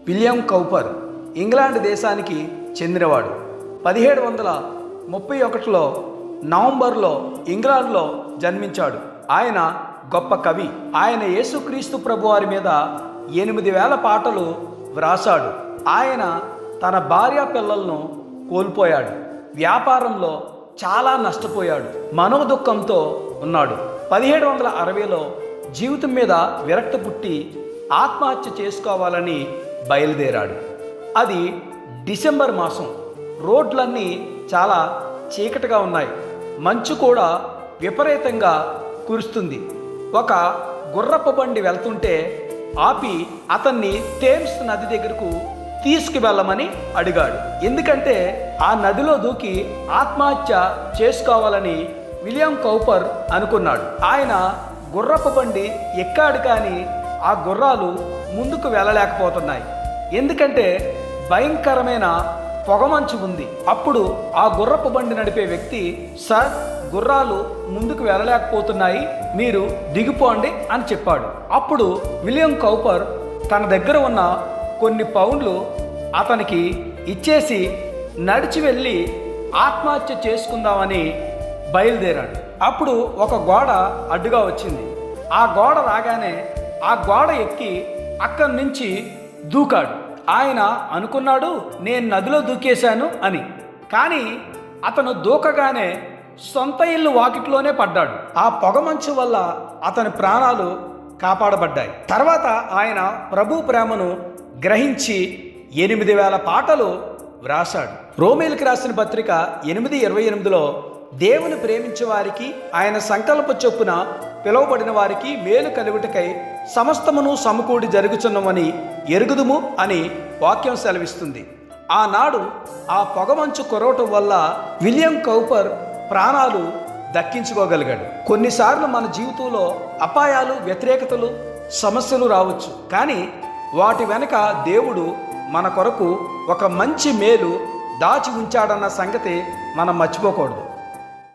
William Cowper England దేశానికి చెందినవాడు. పదిహేడు వందల ముప్పై ఒకటిలో నవంబర్లో ఇంగ్లాండ్లో జన్మించాడు. ఆయన గొప్ప కవి. ఆయన యేసుక్రీస్తు ప్రభువారి మీద ఎనిమిది వేల పాటలు వ్రాసాడు ఆయన తన భార్య పిల్లలను కోల్పోయాడు. వ్యాపారంలో చాలా నష్టపోయాడు. మనోదుఖంతో ఉన్నాడు. పదిహేడు వందల అరవైలో జీవితం మీద విరక్తి పుట్టి ఆత్మహత్య చేసుకోవాలని బయలుదేరాడు. అది డిసెంబర్ మాసం. రోడ్లన్నీ చాలా చీకటిగా ఉన్నాయి. మంచు కూడా విపరీతంగా కురుస్తుంది. ఒక గుర్రపు బండి వెళ్తుంటే ఆపి అతన్ని థేమ్స్ నది దగ్గరకు తీసుకువెళ్ళమని అడిగాడు. ఎందుకంటే ఆ నదిలో దూకి ఆత్మహత్య చేసుకోవాలని విలియం కౌపర్ అనుకున్నాడు. ఆయన గుర్రపు బండి ఎక్కాడు కానీ ఆ గుర్రాలు ముందుకు వెళ్ళలేకపోతున్నాయి. ఎందుకంటే భయంకరమైన పొగమంచు ఉంది. అప్పుడు ఆ గుర్రపు బండి నడిపే వ్యక్తి సార్ గుర్రాలు ముందుకు వెళ్ళలేకపోతున్నాయి మీరు దిగిపోండి అని చెప్పాడు. అప్పుడు విలియం కౌపర్ తన దగ్గర ఉన్న కొన్ని పౌండ్లు అతనికి ఇచ్చేసి నడిచి వెళ్ళి ఆత్మహత్య చేసుకుందామని బయలుదేరాడు. అప్పుడు ఒక గోడ అడ్డుగా వచ్చింది. ఆ గోడ రాగానే ఆ గోడ ఎక్కి అక్కడి నుంచి దూకాడు. ఆయన అనుకున్నాడు నేను నదిలో దూకేశాను అని. కానీ అతను దూకగానే సొంత ఇల్లు వాకిట్లోనే పడ్డాడు. ఆ పొగమంచు వల్ల అతని ప్రాణాలు కాపాడబడ్డాయి. తర్వాత ఆయన ప్రభు ప్రేమను గ్రహించి ఎనిమిది వేల పాటలు వ్రాసాడు రోమేల్కి రాసిన పత్రిక ఎనిమిది ఇరవై ఎనిమిదిలో దేవుని ప్రేమించే వారికి ఆయన సంకల్ప చొప్పున పిలువబడిన వారికి మేలు కలుగుటకై సమస్తమును సమకూడి జరుగుచున్నవని ఎరుగుదుము అని వాక్యం సెలవిస్తుంది. ఆనాడు ఆ పొగమంచు కొరవటం వల్ల విలియం కౌపర్ ప్రాణాలు దక్కించుకోగలిగాడు. కొన్నిసార్లు మన జీవితంలో అపాయాలు వ్యతిరేకతలు సమస్యలు రావచ్చు. కానీ వాటి వెనుక దేవుడు మన కొరకు ఒక మంచి మేలు దాచి ఉంచాడన్న సంగతి మనం మర్చిపోకూడదు.